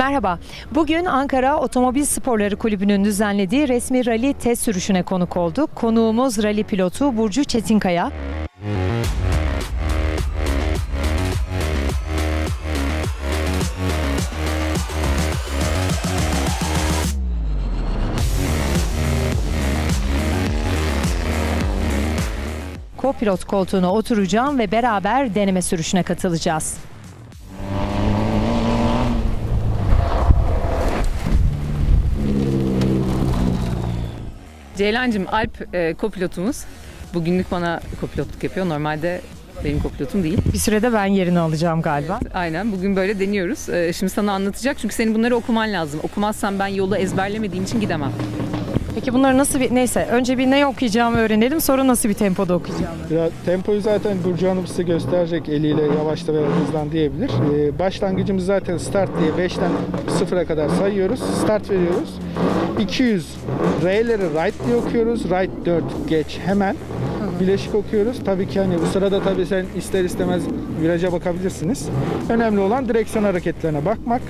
Merhaba. Bugün Ankara Otomobil Sporları Kulübü'nün düzenlediği resmi rally test sürüşüne konuk olduk. Konuğumuz rally pilotu Burcu Çetinkaya. Kopilot koltuğuna oturacağım ve beraber deneme sürüşüne katılacağız. Ceylancığım Alp e, kopilotumuz. Bugünlük bana kopilotluk yapıyor. Normalde benim kopilotum değil. Bir sürede ben yerini alacağım galiba. Aynen bugün böyle deniyoruz. E, şimdi sana anlatacak çünkü senin bunları okuman lazım. Okumazsan ben yolu ezberlemediğim için gidemem. Peki bunları nasıl bir neyse önce bir ne okuyacağımı öğrenelim sonra nasıl bir tempoda okuyacağım. Ya, tempoyu zaten Burcu Hanım size gösterecek eliyle yavaşla ve hızlan diyebilir. Ee, başlangıcımız zaten start diye 5'ten 0'a kadar sayıyoruz. Start veriyoruz. 200 R'leri right diye okuyoruz. Right 4 geç hemen. Bileşik okuyoruz. Tabii ki hani bu sırada tabii sen ister istemez viraja bakabilirsiniz. Önemli olan direksiyon hareketlerine bakmak.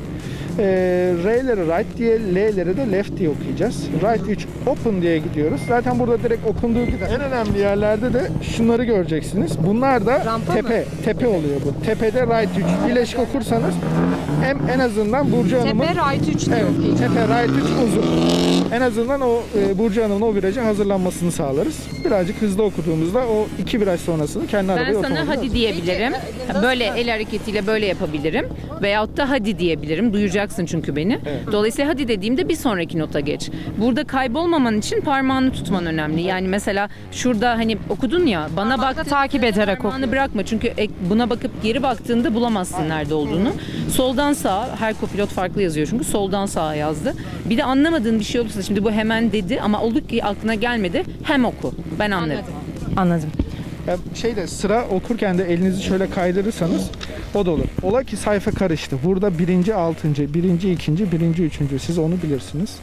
Ee, R'leri right diye, L'leri de left diye okuyacağız. Right 3 open diye gidiyoruz. Zaten burada direkt okunduğu gibi en önemli yerlerde de şunları göreceksiniz. Bunlar da Rampa tepe, tepe oluyor bu. Tepede right 3 bileşik okursanız hem en azından Burcu Hanım'ın right 3 Evet, tepe right 3 uzun. En azından o e, Burcu Hanım'ın o viraja hazırlanmasını sağlarız. Birazcık hızlı okuduğumuzda o iki viraj sonrasını kendi Ben arabaya sana otomatik hadi diyebilirim. Böyle el hareketiyle böyle yapabilirim. Veyahut da hadi diyebilirim. Duyacaksın çünkü beni. Dolayısıyla hadi dediğimde bir sonraki nota geç. Burada kaybolmaman için parmağını tutman önemli. Yani mesela şurada hani okudun ya bana bak takip ederek oku. Parmağını bırakma çünkü buna bakıp geri baktığında bulamazsın nerede olduğunu. Soldan sağa her kopilot farklı yazıyor çünkü soldan sağa yazdı. Bir de anlamadığın bir şey olursa şimdi bu hemen dedi ama olur ki aklına gelmedi hem oku. Ben anlarım. Anladım. Ya şeyde sıra okurken de elinizi şöyle kaydırırsanız o da olur. Ola ki sayfa karıştı. Burada birinci, altıncı, birinci, ikinci, birinci, üçüncü. Siz onu bilirsiniz.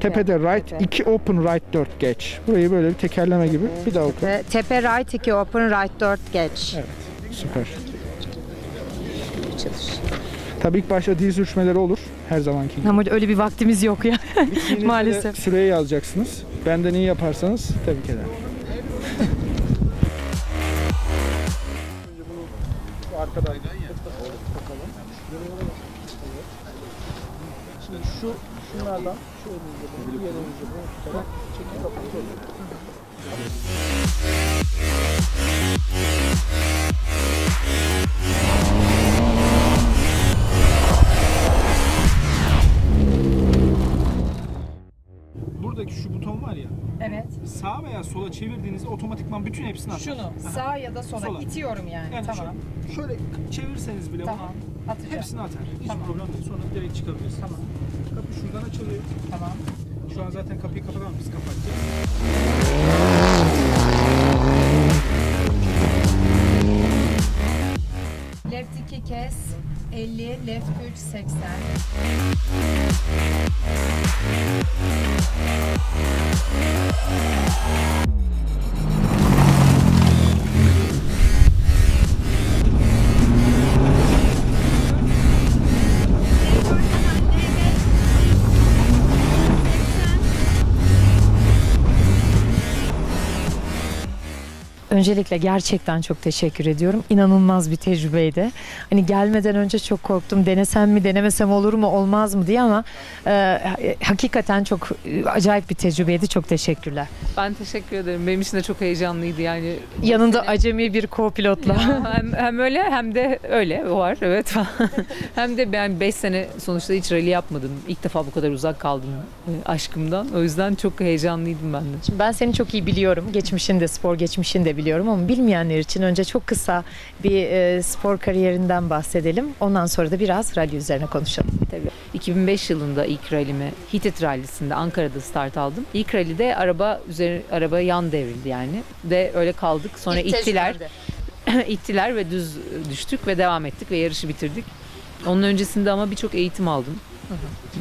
Tepede right, iki open right 4 geç. Burayı böyle bir tekerleme gibi bir daha oku. Tepe, tepe right 2 open right 4 geç. Evet, süper. Tabii ilk başta diz sürçmeleri olur her zamanki gibi. Ama öyle bir vaktimiz yok ya. Bittiğinizde de Maalesef. Süreyi yazacaksınız. Benden iyi yaparsanız tebrik ederim. Arkadan bakalım. Şimdi şu şunlardan şu elinizde bunu, diğer elinizde bunu tutarak çekin kapatın. Buradaki şu buton var ya, Evet. sağ veya sola çevirdiğinizde otomatikman bütün hepsini atar. Şunu sağ ya da sola, Sola. itiyorum yani. Yani tamam. şö- şöyle çevirseniz bile Tamam. onu Atacağım. hepsini atar. Hiç Tamam. problem değil. Sonra direkt çıkabilirsiniz. Tamam. Şuradan açılıyor. Tamam. Şu an zaten kapıyı kapatamam biz kapatacağız. Left 2 kez 50, left 3 80. Öncelikle gerçekten çok teşekkür ediyorum. İnanılmaz bir tecrübeydi. Hani gelmeden önce çok korktum. Denesem mi, denemesem olur mu, olmaz mı diye ama e, hakikaten çok e, acayip bir tecrübeydi. Çok teşekkürler. Ben teşekkür ederim. Benim için de çok heyecanlıydı yani. Yanında acemi bir co-pilotla. hem, hem öyle hem de öyle var evet. hem de ben 5 sene sonuçta hiç rally yapmadım. İlk defa bu kadar uzak kaldım e, aşkımdan. O yüzden çok heyecanlıydım ben de. Şimdi ben seni çok iyi biliyorum. Geçmişini de, spor geçmişini de biliyorum. Biliyorum ama bilmeyenler için önce çok kısa bir e, spor kariyerinden bahsedelim. Ondan sonra da biraz rally üzerine konuşalım. Tabii. 2005 yılında ilk rallimi Hitit rallisinde Ankara'da start aldım. İlk rallide araba üzeri araba yan devrildi yani ve öyle kaldık. Sonra ittiler. ittiler ve düz düştük ve devam ettik ve yarışı bitirdik. Onun öncesinde ama birçok eğitim aldım.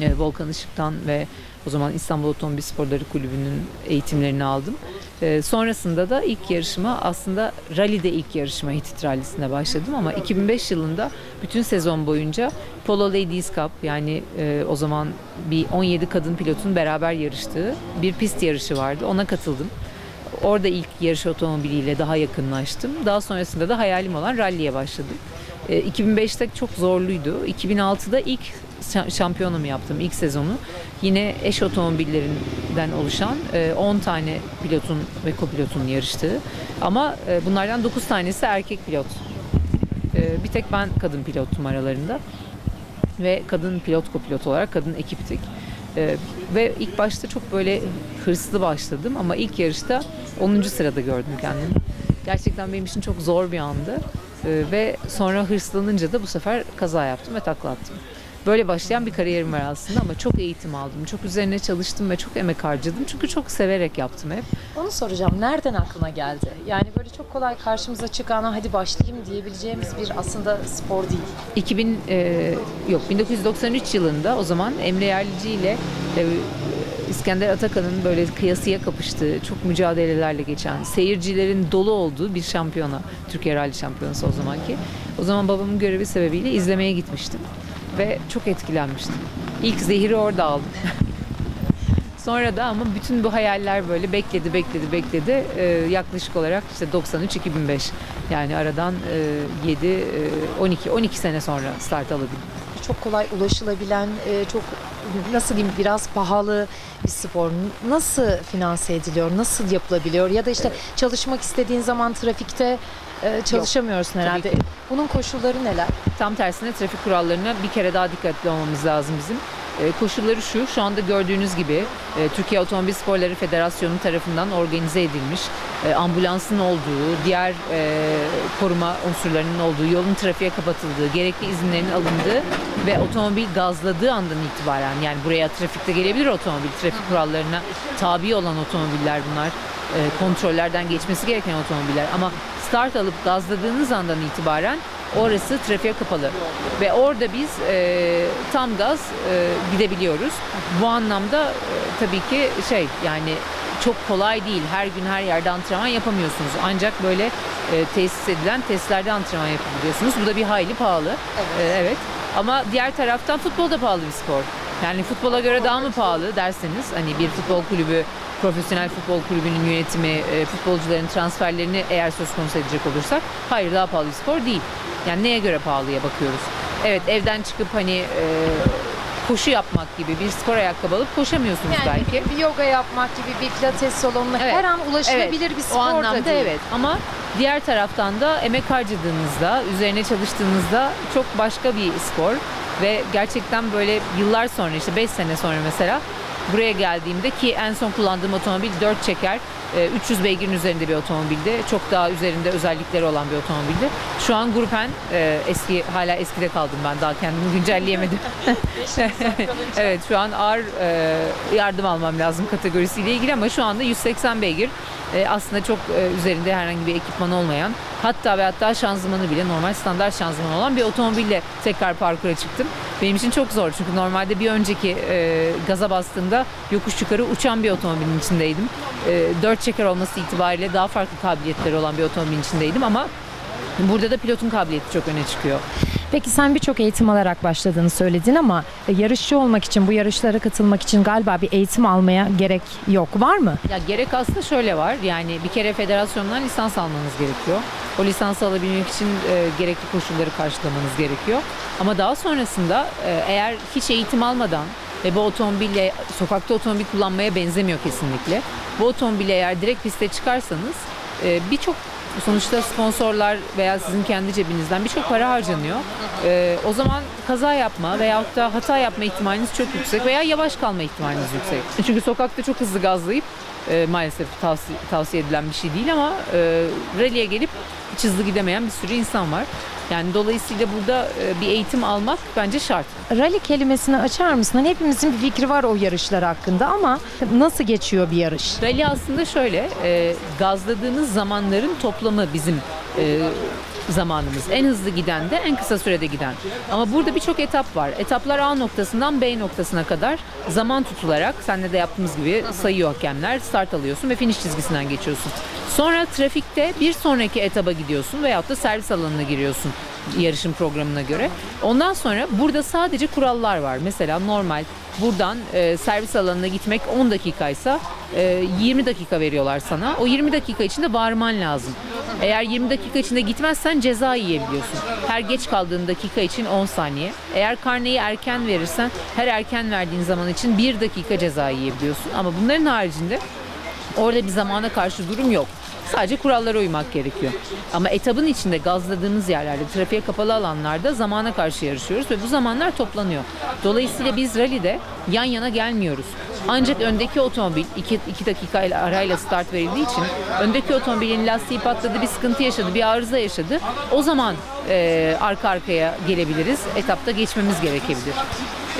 Ee, Volkan Işık'tan ve o zaman İstanbul Otomobil Sporları Kulübü'nün eğitimlerini aldım. Ee, sonrasında da ilk yarışıma aslında rallide ilk yarışıma Hitit Rallisi'nde başladım ama 2005 yılında bütün sezon boyunca Polo Ladies Cup yani e, o zaman bir 17 kadın pilotun beraber yarıştığı bir pist yarışı vardı. Ona katıldım. Orada ilk yarış otomobiliyle daha yakınlaştım. Daha sonrasında da hayalim olan ralliye başladım. E, 2005'te çok zorluydu. 2006'da ilk şa- şampiyonumu yaptım ilk sezonu. Yine eş otomobillerinden oluşan e, 10 tane pilotun ve kopilotun yarıştığı. Ama e, bunlardan 9 tanesi erkek pilot. E, Bir tek ben kadın pilottum aralarında. Ve kadın pilot kopilot olarak kadın ekiptik. E, Ve ilk başta çok böyle hırslı başladım ama ilk yarışta 10. sırada gördüm kendimi. Gerçekten benim için çok zor bir andı. Ee, ve sonra hırslanınca da bu sefer kaza yaptım ve takla attım. Böyle başlayan bir kariyerim var aslında ama çok eğitim aldım. Çok üzerine çalıştım ve çok emek harcadım. Çünkü çok severek yaptım hep. Onu soracağım. Nereden aklına geldi? Yani böyle çok kolay karşımıza çıkan hadi başlayayım diyebileceğimiz bir aslında spor değil. 2000 e, yok 1993 yılında o zaman Emre Yerlici ile e, İskender Atakan'ın böyle kıyasıya kapıştığı, çok mücadelelerle geçen, seyircilerin dolu olduğu bir şampiyona, Türkiye Rally Şampiyonası o zamanki. O zaman babamın görevi sebebiyle izlemeye gitmiştim ve çok etkilenmiştim. İlk zehiri orada aldım. Sonra da ama bütün bu hayaller böyle bekledi, bekledi, bekledi. Ee, yaklaşık olarak işte 93-2005 yani aradan e, 7, e, 12, 12 sene sonra start alabildim. Çok kolay ulaşılabilen, e, çok nasıl diyeyim biraz pahalı bir spor. Nasıl finanse ediliyor? Nasıl yapılabiliyor? Ya da işte çalışmak istediğin zaman trafikte e, çalışamıyorsun herhalde. ki. Bunun koşulları neler? Tam tersine trafik kurallarına bir kere daha dikkatli olmamız lazım bizim. Ee, koşulları şu, şu anda gördüğünüz gibi e, Türkiye Otomobil Sporları Federasyonu tarafından organize edilmiş e, ambulansın olduğu, diğer e, koruma unsurlarının olduğu, yolun trafiğe kapatıldığı, gerekli izinlerin alındığı ve otomobil gazladığı andan itibaren yani buraya trafikte gelebilir otomobil, trafik kurallarına tabi olan otomobiller bunlar e, kontrollerden geçmesi gereken otomobiller ama start alıp gazladığınız andan itibaren orası trafiğe kapalı ve orada biz e, tam gaz e, gidebiliyoruz. Bu anlamda e, tabii ki şey yani çok kolay değil. Her gün her yerde antrenman yapamıyorsunuz. Ancak böyle e, tesis edilen testlerde antrenman yapabiliyorsunuz. Bu da bir hayli pahalı. Evet. E, evet. Ama diğer taraftan futbol da pahalı bir spor. Yani futbola göre daha mı pahalı derseniz hani bir futbol kulübü profesyonel futbol kulübünün yönetimi, e, futbolcuların transferlerini eğer söz konusu edecek olursak hayır daha pahalı bir spor değil. Yani neye göre pahalıya bakıyoruz? Evet evden çıkıp hani e, koşu yapmak gibi bir spor ayakkabı alıp koşamıyorsunuz belki. bir yoga yapmak gibi bir pilates salonuna Evet. her an ulaşılabilir bir spor o da anlamda değil. evet ama diğer taraftan da emek harcadığınızda, üzerine çalıştığınızda çok başka bir spor ve gerçekten böyle yıllar sonra işte 5 sene sonra mesela buraya geldiğimde ki en son kullandığım otomobil 4 çeker e, 300 beygirin üzerinde bir otomobildi. Çok daha üzerinde özellikleri olan bir otomobildi. Şu an Grupen e, eski hala eskide kaldım ben daha kendimi güncelleyemedim. evet şu an ağır e, yardım almam lazım kategorisiyle ilgili ama şu anda 180 beygir e, aslında çok e, üzerinde herhangi bir ekipman olmayan hatta ve hatta şanzımanı bile normal standart şanzıman olan bir otomobille tekrar parkura çıktım. Benim için çok zor çünkü normalde bir önceki e, gaza bastığımda yokuş yukarı uçan bir otomobilin içindeydim. E, dört çeker olması itibariyle daha farklı kabiliyetleri olan bir otomobilin içindeydim ama burada da pilotun kabiliyeti çok öne çıkıyor. Peki sen birçok eğitim alarak başladığını söyledin ama e, yarışçı olmak için, bu yarışlara katılmak için galiba bir eğitim almaya gerek yok. Var mı? Ya gerek aslında şöyle var. Yani bir kere federasyondan lisans almanız gerekiyor. O lisansı alabilmek için e, gerekli koşulları karşılamanız gerekiyor. Ama daha sonrasında e, eğer hiç eğitim almadan ve bu otomobille sokakta otomobil kullanmaya benzemiyor kesinlikle. Bu otomobille eğer direkt piste çıkarsanız e, birçok sonuçta sponsorlar veya sizin kendi cebinizden birçok para harcanıyor. Ee, o zaman kaza yapma veyahut da hata yapma ihtimaliniz çok yüksek veya yavaş kalma ihtimaliniz yüksek. Çünkü sokakta çok hızlı gazlayıp e, maalesef tavsiye, tavsiye edilen bir şey değil ama e, rally'e gelip hiç hızlı gidemeyen bir sürü insan var. Yani dolayısıyla burada e, bir eğitim almak bence şart. Rally kelimesini açar mısın? Hani hepimizin bir fikri var o yarışlar hakkında ama nasıl geçiyor bir yarış? Rally aslında şöyle, e, gazladığınız zamanların toplamı bizim e, zamanımız. En hızlı giden de en kısa sürede giden. Ama burada birçok etap var. Etaplar A noktasından B noktasına kadar zaman tutularak, senle de yaptığımız gibi sayıyor hakemler, start alıyorsun ve finish çizgisinden geçiyorsun. Sonra trafikte bir sonraki etaba gidiyorsun veyahut da servis alanına giriyorsun yarışın programına göre. Ondan sonra burada sadece kurallar var. Mesela normal buradan e, servis alanına gitmek 10 dakikaysa e, 20 dakika veriyorlar sana. O 20 dakika içinde varman lazım. Eğer 20 dakika içinde gitmezsen ceza yiyebiliyorsun. Her geç kaldığın dakika için 10 saniye. Eğer karneyi erken verirsen her erken verdiğin zaman için 1 dakika ceza yiyebiliyorsun. Ama bunların haricinde Orada bir zamana karşı durum yok. Sadece kurallara uymak gerekiyor. Ama etabın içinde gazladığımız yerlerde, trafiğe kapalı alanlarda zamana karşı yarışıyoruz ve bu zamanlar toplanıyor. Dolayısıyla biz rallide yan yana gelmiyoruz. Ancak öndeki otomobil 2 dakika arayla start verildiği için öndeki otomobilin lastiği patladı, bir sıkıntı yaşadı, bir arıza yaşadı. O zaman e, arka arkaya gelebiliriz. Etapta geçmemiz gerekebilir.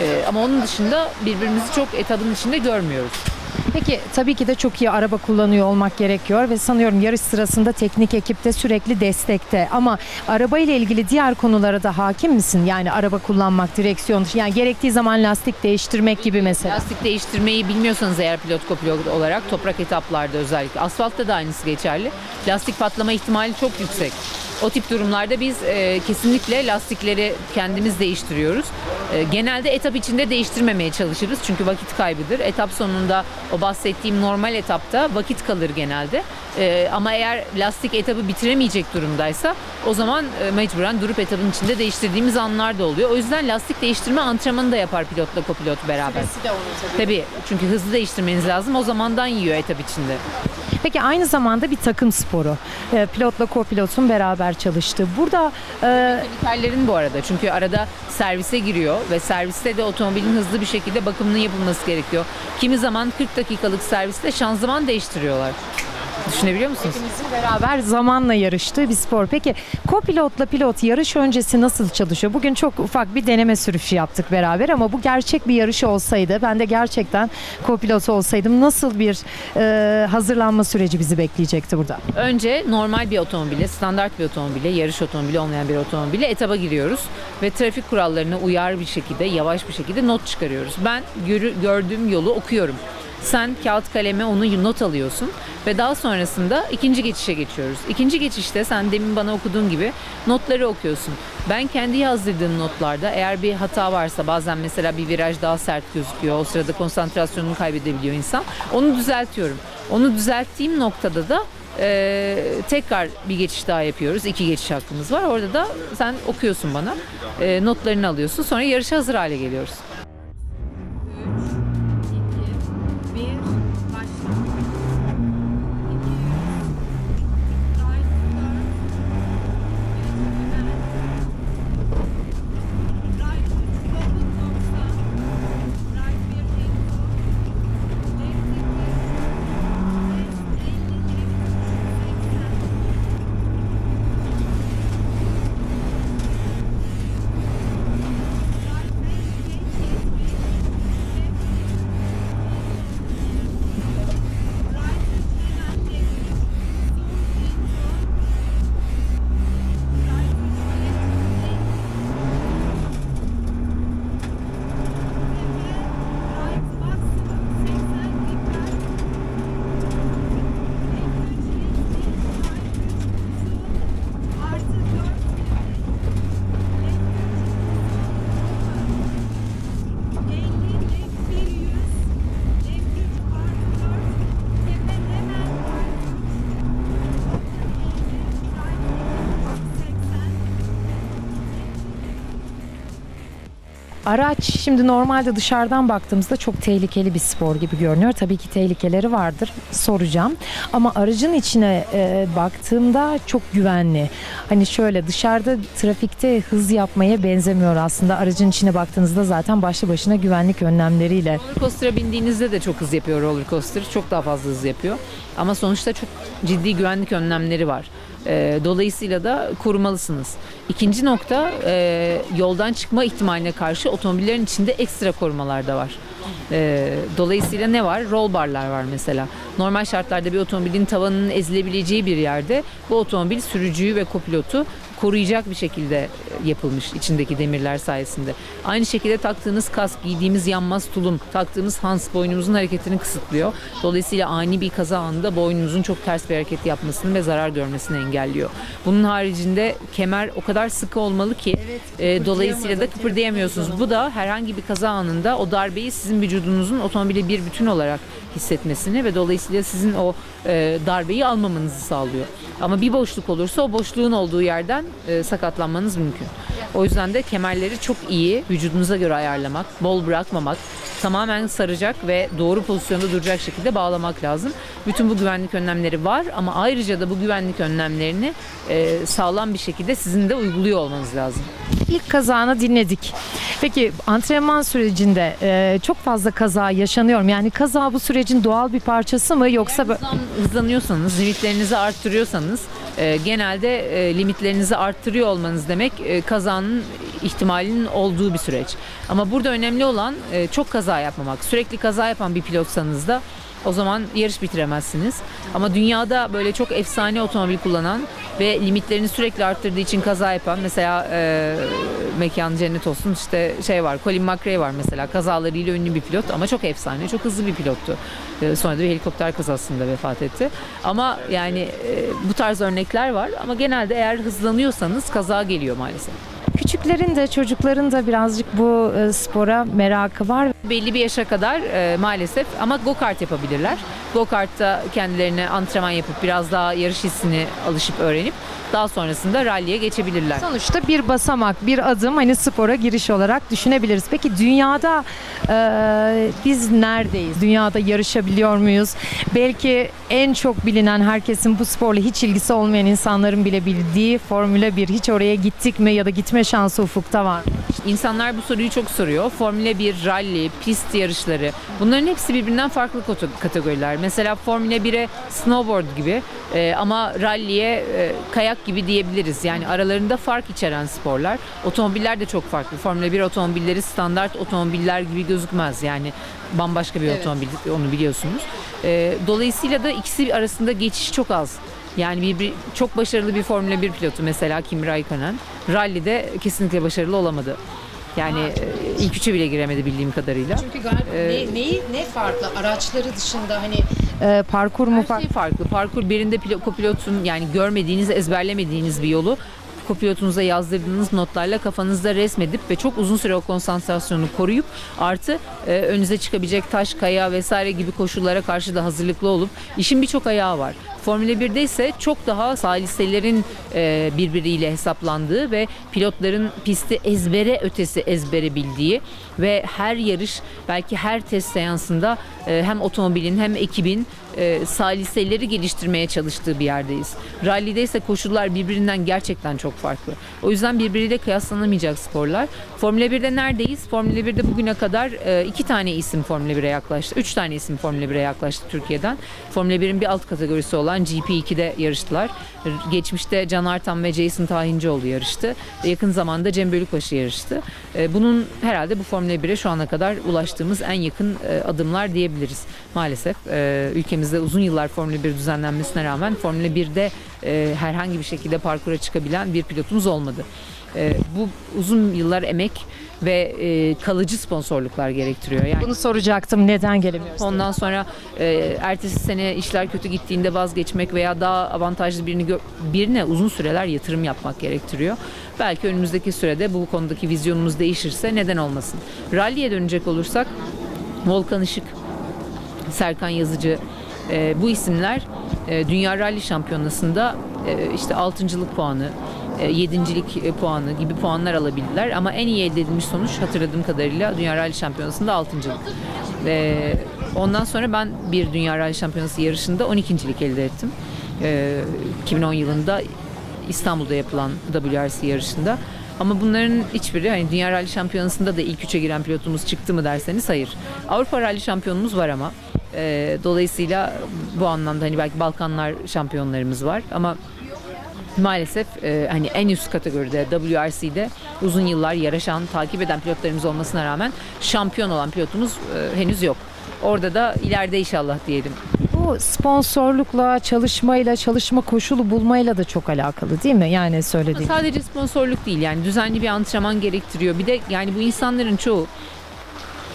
E, ama onun dışında birbirimizi çok etabın içinde görmüyoruz. Peki tabii ki de çok iyi araba kullanıyor olmak gerekiyor ve sanıyorum yarış sırasında teknik ekipte sürekli destekte. Ama araba ile ilgili diğer konulara da hakim misin? Yani araba kullanmak, direksiyon, yani gerektiği zaman lastik değiştirmek gibi mesela. Lastik değiştirmeyi bilmiyorsanız eğer pilot kopilot olarak toprak etaplarda özellikle asfaltta da aynısı geçerli. Lastik patlama ihtimali çok yüksek. O tip durumlarda biz e, kesinlikle lastikleri kendimiz değiştiriyoruz. E, genelde etap içinde değiştirmemeye çalışırız çünkü vakit kaybıdır. Etap sonunda o bahsettiğim normal etapta vakit kalır genelde. E, ama eğer lastik etabı bitiremeyecek durumdaysa o zaman e, mecburen durup etabın içinde değiştirdiğimiz anlar da oluyor. O yüzden lastik değiştirme antrenmanı da yapar pilotla kopilot beraber. Tabii çünkü hızlı değiştirmeniz lazım o zamandan yiyor etap içinde. Peki aynı zamanda bir takım sporu. Ee, Pilotla kopilotun beraber çalıştığı. Burada e, Mekaniklerlerin bu arada çünkü arada servise giriyor ve serviste de otomobilin hızlı bir şekilde bakımının yapılması gerekiyor. Kimi zaman 40 dakikalık serviste şanzıman değiştiriyorlar. Düşünebiliyor musunuz? beraber zamanla yarıştığı bir spor. Peki kopilotla pilot yarış öncesi nasıl çalışıyor? Bugün çok ufak bir deneme sürüşü yaptık beraber ama bu gerçek bir yarış olsaydı ben de gerçekten kopilot olsaydım nasıl bir e, hazırlanma süreci bizi bekleyecekti burada? Önce normal bir otomobile, standart bir otomobile, yarış otomobili olmayan bir otomobile etaba giriyoruz ve trafik kurallarına uyar bir şekilde, yavaş bir şekilde not çıkarıyoruz. Ben gördüğüm yolu okuyorum. Sen kağıt kaleme onu not alıyorsun ve daha sonrasında ikinci geçişe geçiyoruz. İkinci geçişte sen demin bana okuduğun gibi notları okuyorsun. Ben kendi yazdırdığım notlarda eğer bir hata varsa bazen mesela bir viraj daha sert gözüküyor. O sırada konsantrasyonunu kaybedebiliyor insan. Onu düzeltiyorum. Onu düzelttiğim noktada da ee, tekrar bir geçiş daha yapıyoruz. İki geçiş hakkımız var. Orada da sen okuyorsun bana. Ee, notlarını alıyorsun. Sonra yarışa hazır hale geliyoruz. Araç şimdi normalde dışarıdan baktığımızda çok tehlikeli bir spor gibi görünüyor. Tabii ki tehlikeleri vardır. Soracağım. Ama aracın içine e, baktığımda çok güvenli. Hani şöyle dışarıda trafikte hız yapmaya benzemiyor aslında. Aracın içine baktığınızda zaten başlı başına güvenlik önlemleriyle. Roller coaster'a bindiğinizde de çok hız yapıyor roller coaster. Çok daha fazla hız yapıyor. Ama sonuçta çok ciddi güvenlik önlemleri var. Ee, dolayısıyla da korumalısınız. İkinci nokta e, yoldan çıkma ihtimaline karşı otomobillerin içinde ekstra korumalar da var. Ee, dolayısıyla ne var? Roll barlar var mesela. Normal şartlarda bir otomobilin tavanının ezilebileceği bir yerde bu otomobil sürücüyü ve kopilotu koruyacak bir şekilde yapılmış içindeki demirler sayesinde. Aynı şekilde taktığınız kask, giydiğimiz yanmaz tulum, taktığımız hans boynumuzun hareketini kısıtlıyor. Dolayısıyla ani bir kaza anında boynumuzun çok ters bir hareket yapmasını ve zarar görmesini engelliyor. Bunun haricinde kemer o kadar sıkı olmalı ki e, dolayısıyla da kıpırdayamıyorsunuz. Bu da herhangi bir kaza anında o darbeyi sizin vücudunuzun otomobile bir bütün olarak hissetmesini ve dolayısıyla sizin o e, darbeyi almamanızı sağlıyor. Ama bir boşluk olursa o boşluğun olduğu yerden e, sakatlanmanız mümkün. O yüzden de kemerleri çok iyi vücudunuza göre ayarlamak, bol bırakmamak, tamamen saracak ve doğru pozisyonda duracak şekilde bağlamak lazım. Bütün bu güvenlik önlemleri var ama ayrıca da bu güvenlik önlemlerini e, sağlam bir şekilde sizin de uyguluyor olmanız lazım. İlk kazanı dinledik. Peki antrenman sürecinde e, çok fazla kaza yaşanıyor? Yani kaza bu sürecin doğal bir parçası mı yoksa Hızlan- hızlanıyorsanız, limitlerinizi arttırıyorsanız e, genelde e, limitlerinizi arttırıyor olmanız demek e, kazanın ihtimalinin olduğu bir süreç. Ama burada önemli olan e, çok kaza yapmamak. Sürekli kaza yapan bir pilotsanız da o zaman yarış bitiremezsiniz. Ama dünyada böyle çok efsane otomobil kullanan ve limitlerini sürekli arttırdığı için kaza yapan mesela e, mekan cennet olsun işte şey var Colin McRae var mesela kazalarıyla ünlü bir pilot ama çok efsane çok hızlı bir pilottu. E, sonra da bir helikopter kazasında vefat etti. Ama yani e, bu tarz örnekler var ama genelde eğer hızlanıyorsanız kaza geliyor maalesef. küçüklerin de çocukların da birazcık bu e, spora merakı var. Belli bir yaşa kadar e, maalesef ama go kart yapabilirler. Go kartta kendilerine antrenman yapıp biraz daha yarış hissini alışıp öğrenip daha sonrasında ralliye geçebilirler. Sonuçta bir basamak, bir adım hani spora giriş olarak düşünebiliriz. Peki dünyada e, biz neredeyiz? Dünyada yarışabiliyor muyuz? Belki en çok bilinen herkesin bu sporla hiç ilgisi olmayan insanların bile bildiği Formula 1 hiç oraya gittik mi ya da gitme şansı ufukta var mı? İnsanlar bu soruyu çok soruyor. Formula 1, rally, pist yarışları bunların hepsi birbirinden farklı kategoriler. Mesela Formula 1'e snowboard gibi e, ama rally'e e, kayak gibi diyebiliriz. Yani aralarında fark içeren sporlar. Otomobiller de çok farklı. Formula 1 otomobilleri standart otomobiller gibi gözükmez. Yani bambaşka bir otomobil onu biliyorsunuz. E, dolayısıyla da ikisi arasında geçiş çok az. Yani bir, bir çok başarılı bir Formula 1 pilotu mesela Kimi Raikkonen rally'de kesinlikle başarılı olamadı. Yani e, ilk üçe bile giremedi bildiğim kadarıyla. Çünkü galiba Ee, ne, neyi, ne farklı? Araçları dışında hani e, parkur mu Her farklı? şey farklı. Parkur birinde pilo- kopilotun yani görmediğiniz, ezberlemediğiniz bir yolu kopilotunuza yazdırdığınız notlarla kafanızda resmedip ve çok uzun süre o konsantrasyonu koruyup artı e, önünüze çıkabilecek taş, kaya vesaire gibi koşullara karşı da hazırlıklı olup işin birçok ayağı var. Formula 1'de ise çok daha saliselerin e, birbiriyle hesaplandığı ve pilotların pisti ezbere ötesi ezbere bildiği ve her yarış belki her test seansında e, hem otomobilin hem ekibin e, saliseleri geliştirmeye çalıştığı bir yerdeyiz. Rally'de ise koşullar birbirinden gerçekten çok farklı. O yüzden birbiriyle kıyaslanamayacak sporlar. Formula 1'de neredeyiz? Formula 1'de bugüne kadar e, iki tane isim Formula 1'e yaklaştı. Üç tane isim Formula 1'e yaklaştı Türkiye'den. Formula 1'in bir alt kategorisi olan GP2'de yarıştılar. Geçmişte Can Artan ve Jason Tahincioğlu yarıştı. Yakın zamanda Cem Bölükbaşı yarıştı. E, Bunun herhalde bu Formula 1'e şu ana kadar ulaştığımız en yakın e, adımlar diyebiliriz. Maalesef e, ülkemizde uzun yıllar Formula 1 düzenlenmesine rağmen Formula 1'de e, herhangi bir şekilde parkura çıkabilen bir pilotumuz olmadı. Bu uzun yıllar emek ve e, kalıcı sponsorluklar gerektiriyor. Yani Bunu soracaktım. Neden gelemiyoruz? Ondan sonra e, ertesi sene işler kötü gittiğinde vazgeçmek veya daha avantajlı birini gö- birine uzun süreler yatırım yapmak gerektiriyor. Belki önümüzdeki sürede bu konudaki vizyonumuz değişirse neden olmasın. Rally'e dönecek olursak Volkan Işık, Serkan Yazıcı e, bu isimler e, Dünya Rally Şampiyonası'nda e, işte altıncılık puanı, yedincilik e, puanı gibi puanlar alabildiler. Ama en iyi elde edilmiş sonuç hatırladığım kadarıyla Dünya Rally Şampiyonası'nda altıncılık. Ve ondan sonra ben bir Dünya Rally Şampiyonası yarışında 12.lik elde ettim. E, 2010 yılında İstanbul'da yapılan WRC yarışında. Ama bunların hiçbiri hani Dünya Rally Şampiyonası'nda da ilk üçe giren pilotumuz çıktı mı derseniz hayır. Avrupa Rally Şampiyonumuz var ama e, dolayısıyla bu anlamda hani belki Balkanlar şampiyonlarımız var ama maalesef e, hani en üst kategoride WRC'de uzun yıllar yarışan, takip eden pilotlarımız olmasına rağmen şampiyon olan pilotumuz e, henüz yok. Orada da ileride inşallah diyelim. Bu sponsorlukla, çalışmayla, çalışma koşulu bulmayla da çok alakalı değil mi? Yani söylediğim. Sadece sponsorluk değil yani düzenli bir antrenman gerektiriyor. Bir de yani bu insanların çoğu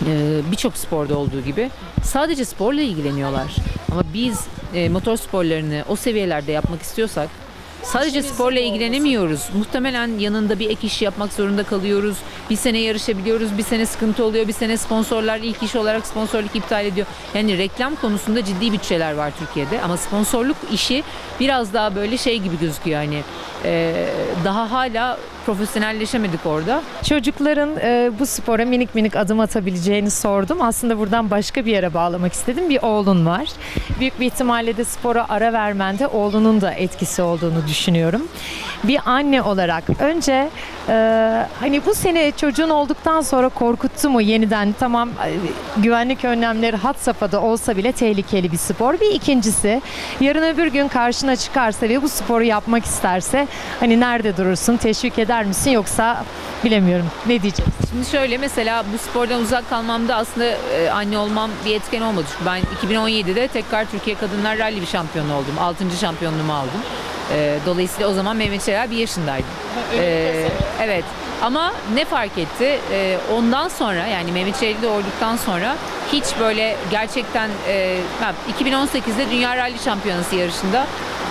e, birçok sporda olduğu gibi sadece sporla ilgileniyorlar. Ama biz e, motor sporlarını o seviyelerde yapmak istiyorsak sadece sporla ilgilenemiyoruz. Muhtemelen yanında bir ek iş yapmak zorunda kalıyoruz. Bir sene yarışabiliyoruz, bir sene sıkıntı oluyor, bir sene sponsorlar ilk iş olarak sponsorluk iptal ediyor. Yani reklam konusunda ciddi bütçeler var Türkiye'de ama sponsorluk işi biraz daha böyle şey gibi gözüküyor hani e, daha hala profesyonelleşemedik orada. Çocukların e, bu spora minik minik adım atabileceğini sordum. Aslında buradan başka bir yere bağlamak istedim. Bir oğlun var. Büyük bir ihtimalle de spora ara vermende oğlunun da etkisi olduğunu düşünüyorum. Bir anne olarak önce e, hani bu sene çocuğun olduktan sonra korkuttu mu yeniden tamam e, güvenlik önlemleri hat safhada olsa bile tehlikeli bir spor. Bir ikincisi yarın öbür gün karşına çıkarsa ve bu sporu yapmak isterse hani nerede durursun teşvik eder misin yoksa bilemiyorum ne diyeceğim. Şimdi şöyle mesela bu spordan uzak kalmamda aslında e, anne olmam bir etken olmadı. Çünkü ben 2017'de tekrar Türkiye Kadınlar Rally bir şampiyonu oldum. 6. şampiyonluğumu aldım. E, dolayısıyla o zaman Mehmet Çeler bir yaşındaydı. E, evet ama ne fark etti? E, ondan sonra yani Mehmet Çelik'le olduktan sonra hiç böyle gerçekten e, ben 2018'de Dünya Rally Şampiyonası yarışında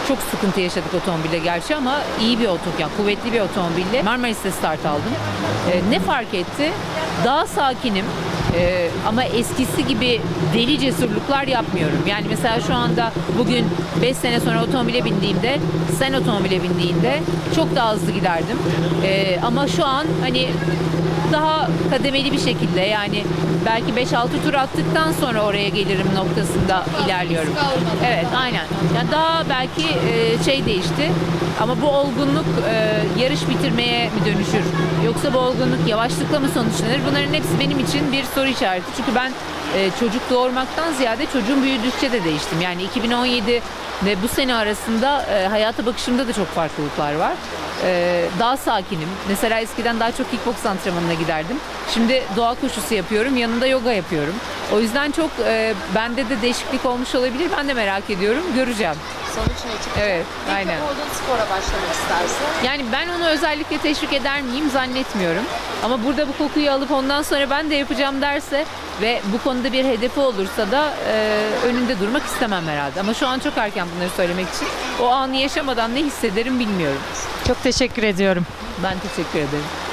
çok sıkıntı yaşadık otomobilde gerçi ama iyi bir otomobil, yani kuvvetli bir otomobille Marmaris'te start aldım. E, ne fark etti? Daha sakinim e, ama eskisi gibi deli cesurluklar yapmıyorum. Yani mesela şu anda bugün 5 sene sonra otomobile bindiğimde, sen otomobile bindiğinde çok daha hızlı giderdim. E, ama şu an hani daha kademeli bir şekilde yani belki 5-6 tur attıktan sonra oraya gelirim noktasında ilerliyorum. Evet aynen. Yani daha belki e, şey değişti ama bu olgunluk e, yarış bitirmeye mi dönüşür? Yoksa bu olgunluk yavaşlıkla mı sonuçlanır? Bunların hepsi benim için bir soru işareti. Çünkü ben e, çocuk doğurmaktan ziyade çocuğum büyüdükçe de değiştim. Yani 2017 ve bu sene arasında e, hayata bakışımda da çok farklılıklar var. E, daha sakinim. Mesela eskiden daha çok kickbox antrenmanına giderdim. Şimdi doğa koşusu yapıyorum, yanında yoga yapıyorum. O yüzden çok e, bende de değişiklik olmuş olabilir. Ben de merak ediyorum. Göreceğim. Sonuç ne çıkacak? Evet, aynen. olduğun spora başlamak istersen. Yani ben onu özellikle teşvik eder miyim zannetmiyorum. Ama burada bu kokuyu alıp ondan sonra ben de yapacağım derse ve bu konuda bir hedefi olursa da e, önünde durmak istemem herhalde. Ama şu an çok erken bunları söylemek için. O anı yaşamadan ne hissederim bilmiyorum. Çok teşekkür ediyorum. Ben teşekkür ederim.